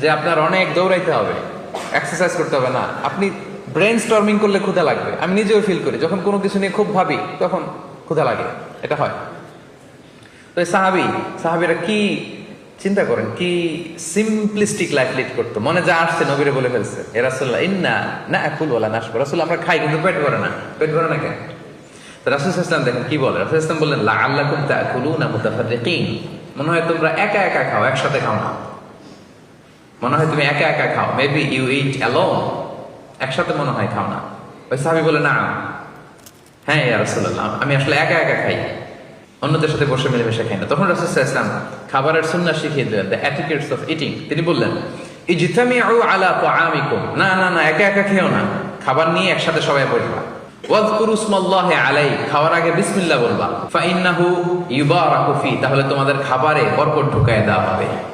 যে আপনার অনেক দৌড়াইতে হবে এক্সারসাইজ করতে হবে না। আপনি ব্রেন স্টর্মিং করলে ক্ষুধা লাগবে। আমি নিজেও ফিল করি, যখন কোনো কিছু নিয়ে খুব ভাবি, তখন ক্ষুধা লাগে। এটা হয়। তো এই সাহাবি, সাহাবিরা কি চিন্তা করেন? কি সিম্পলিস্টিক লাইফ লিড করতো? মনে যা আসছে নবীরে বলে ফেলছে, এ রাসুল্লাহ ইন্না না একুল ওলা নাশ রাসুল, আমরা খাই, কিন্তু পেট ভরে না। পেট ভরে না কেন? তো রাসুল ইসলাম দেখেন, কি বলে? রাসুল ইসলাম বললেন লা আল্লাহ না মনে হয় তোমরা একা একা খাও, একসাথে খাও না। মনে হয় তুমি একা একা খাও। মেবি ইউ ইট অ্যালোন একসাথে মনে হয় খাও না। ওই সাহাবি বলে, না। হ্যাঁ ইয়া রাসূলুল্লাহ, আমি আসলে একা একা খাই। অন্যদের সাথে বসে মিলেমিশে খাই না। তখন রাসূল সাল্লাল্লাহু আলাইহি ওয়াসাল্লাম খাবারের সুন্নাহ শিখিয়ে দিলেন দ্য এটিকেটস অফ ইটিং তিনি বললেন, ইজতামিউ আলা তাআমিকুম। না না না, একা একা খেও না। খাবার নিয়ে একসাথে সবাই বসবা। আলাই খাওয়ার আগে বিসমিল্লাহ বলবা। ফাইন্নাহু ইউবারাকু ফি। তাহলে তোমাদের খাবারে বরকত ঢুকায় দেওয়া হবে।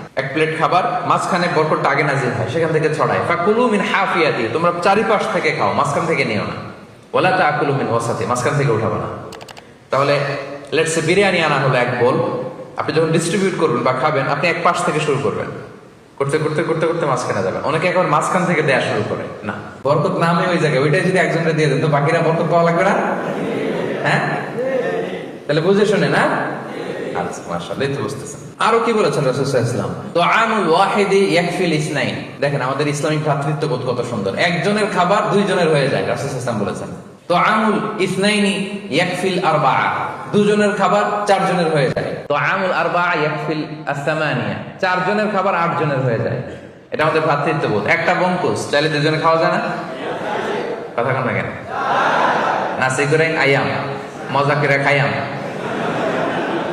এক প্লেট খাবার, মাঝখানে বরকতটা আগে নাজিল হয়, সেখান থেকে ছড়ায়। ফাকুলু মিন হাফিয়া দিয়ে তোমরা চারিপাশ থেকে খাও, মাঝখান থেকে নিও না। ওলা তাকুলু মিন ওয়াসাতি, মাঝখান থেকে উঠাবো না। তাহলে লেটস বিরিয়ানি আনা হলো এক বোল, আপনি যখন ডিস্ট্রিবিউট করবেন বা খাবেন, আপনি এক পাশ থেকে শুরু করবেন। করতে করতে করতে করতে মাঝখানে যাবেন। অনেকে একবার মাঝখান থেকে দেয়া শুরু করে। না, বরকত নামে ওই জায়গায়, ওইটাই যদি একজনকে দিয়ে দেন, তো বাকিরা বরকত পাওয়া লাগবে না? হ্যাঁ? তাহলে বুঝে শুনে, না? তো আরও ইয়াকফিল ইসনাইন। দেখেন, আমাদের ইসলামিক ভ্রাতৃত্ববোধ কত সুন্দর। একজনের খাবার দুইজনের হয়ে যায়, রাসূল বলেছেন। তুআমুল ইসনাইনি ইয়াকফিল আরবাআ। দুজনের খাবার চারজনের হয়ে যায়। তুআমুল আরবাআ ইয়াকফিল আস-সামানিয়া। চারজনের খাবার আটজনের হয়ে যায়। এটা আমাদের ভ্রাতৃত্ববোধ একটা বঙ্কুস চাইলে দুজনে খাওয়া যায় না? কথা কেন কেন? নাসি করে আয়াম, মজা করে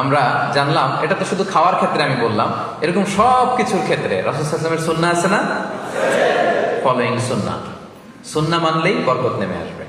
আমরা জানলাম, এটা তো শুধু খাওয়ার ক্ষেত্রে আমি বললাম, এরকম সব কিছুর ক্ষেত্রে রসদামের সুন্না আছে না? ফলোয়িং সুন্না সুন্না মানলেই বরকত নেমে আসবে।